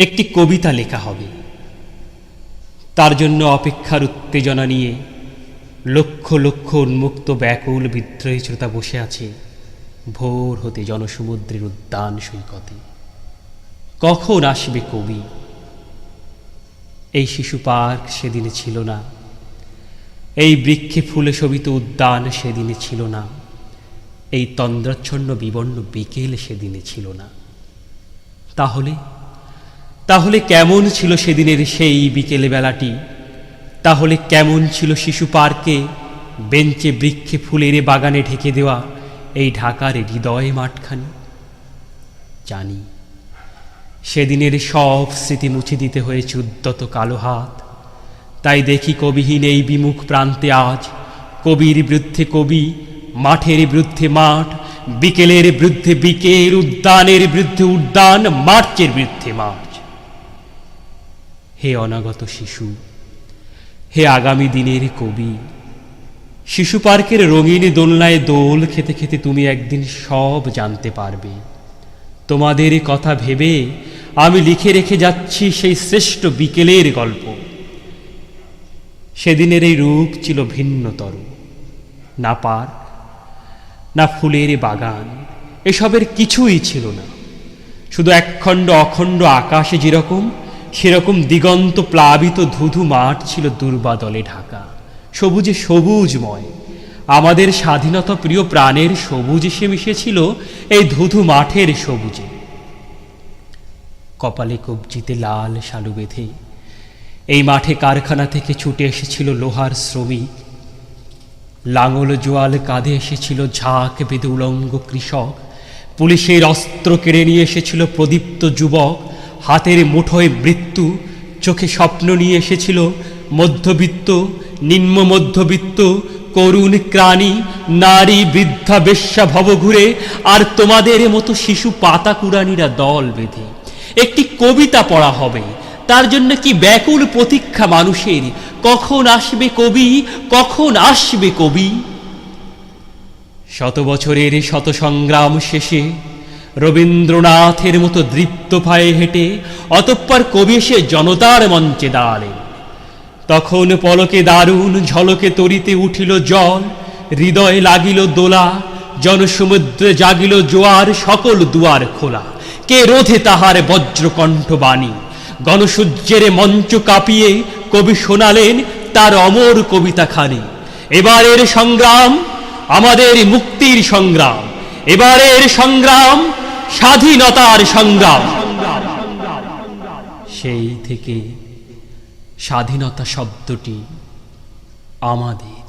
একটি কবিতা লেখা হবে। তার জন্য অপেক্ষার উত্তেজনা নিয়ে লক্ষ লক্ষ উন্মুক্ত ব্যাকুল বিদ্রোহী শ্রোতা বসে আছে ভোর হতে জনসমুদ্রের উদ্যান সৈকতে। কখন আসবে কবি? এই শিশু পার্ক সেদিনে ছিল না। এই বৃক্ষে ফুলে শোভিত উদ্যান সেদিনে ছিল না। এই তন্দ্রাচ্ছন্ন বিবর্ণ বিকেল সেদিনে ছিল না। তাহলে তাহলে কেমন ছিল সেদিনের সেই বিকেলে বেলাটি তাহলে কেমন ছিল শিশু পার্কে বেঞ্চে বৃক্ষে ফুলের বাগানে ঢেকে দেওয়া এই ঢাকার হৃদয় মাঠখানি? জানি, সেদিনের সব স্মৃতি মুছে দিতে হয়েছে উদ্যত কালো হাত। তাই দেখি কবিহীন এই বিমুখ প্রান্তে আজ কবির বিরুদ্ধে কবি, মাঠের বিরুদ্ধে মাঠ, বিকেলের বিরুদ্ধে বিকেল, উদ্যানের বিরুদ্ধে উদ্যান, মার্চের বিরুদ্ধে মার্চ হে অনাগত শিশু, হে আগামী দিনের কবি, শিশু পার্কের রঙিন দোলনায় দোল খেতে খেতে তুমি একদিন সব জানতে পারবে। তোমাদের কথা ভেবে আমি লিখে রেখে যাচ্ছি সেই শ্রেষ্ঠ বিকেলের গল্প। সেদিনের এই রূপ ছিল ভিন্নতর। না পার্ক, না ফুলের বাগান, এসবের কিছুই ছিল না। শুধু একখণ্ড অখণ্ড আকাশে যেরকম সেরকম দিগন্ত প্লাবিত ধুধু মাঠ ছিল দুর্বাদলে ঢাকা। সবুজে সবুজময়। আমাদের স্বাধীনতা প্রিয় প্রাণের সবুজ এসে মিশেছিল এই ধুধু মাঠের সবুজে। কপালে কবজিতে লাল শালু বেঁধে এই মাঠে কারখানা থেকে ছুটে এসেছিল লোহার শ্রমিক। লাঙল জোয়াল কাঁধে এসেছিল ঝাঁক বেঁধে উলঙ্গ কৃষক। পুলিশের অস্ত্র কেড়ে নিয়ে এসেছিল প্রদীপ্ত যুবক। হাতের মুঠোয় মৃত্যু, চোখে স্বপ্ন নিয়ে এসেছিল মধ্যবিত্ত, নিম্ন মধ্যবিত্ত, করুণ ক্রাণী, নারী বৃদ্ধা বেশ্যা ভব ঘুরে, আর তোমাদের মতো শিশু পাতা কুড়ানিরা দল বেঁধে। একটি কবিতা পড়া হবে, তার জন্য কি ব্যাকুল প্রতীক্ষা মানুষের? কখন আসবে কবি? কখন আসবে কবি? শত বছরের শত সংগ্রাম শেষে রবীন্দ্রনাথের মতো দৃপ্ত পায়ে হেঁটে অতঃপর কবি এসে জনতার মঞ্চে দাঁড়ালেন। তখন পলকে দারুণ ঝলকে তরিতে উঠিল জল, হৃদয়ে লাগিল দোলা, জনসমুদ্রে জাগিল জোয়ার সকল দুয়ার খোলা। কে রোধে তাহার বজ্রকণ্ঠ বাণী? গণসূর্যের মঞ্চ কাঁপিয়ে কবি শোনালেন, তার অমর কবিতাখানি। এবারের সংগ্রাম আমাদের মুক্তির সংগ্রাম। এবারের সংগ্রাম স্বাধীনতার সংগ্রাম। সেই থেকে স্বাধীনতা শব্দটি আমাদের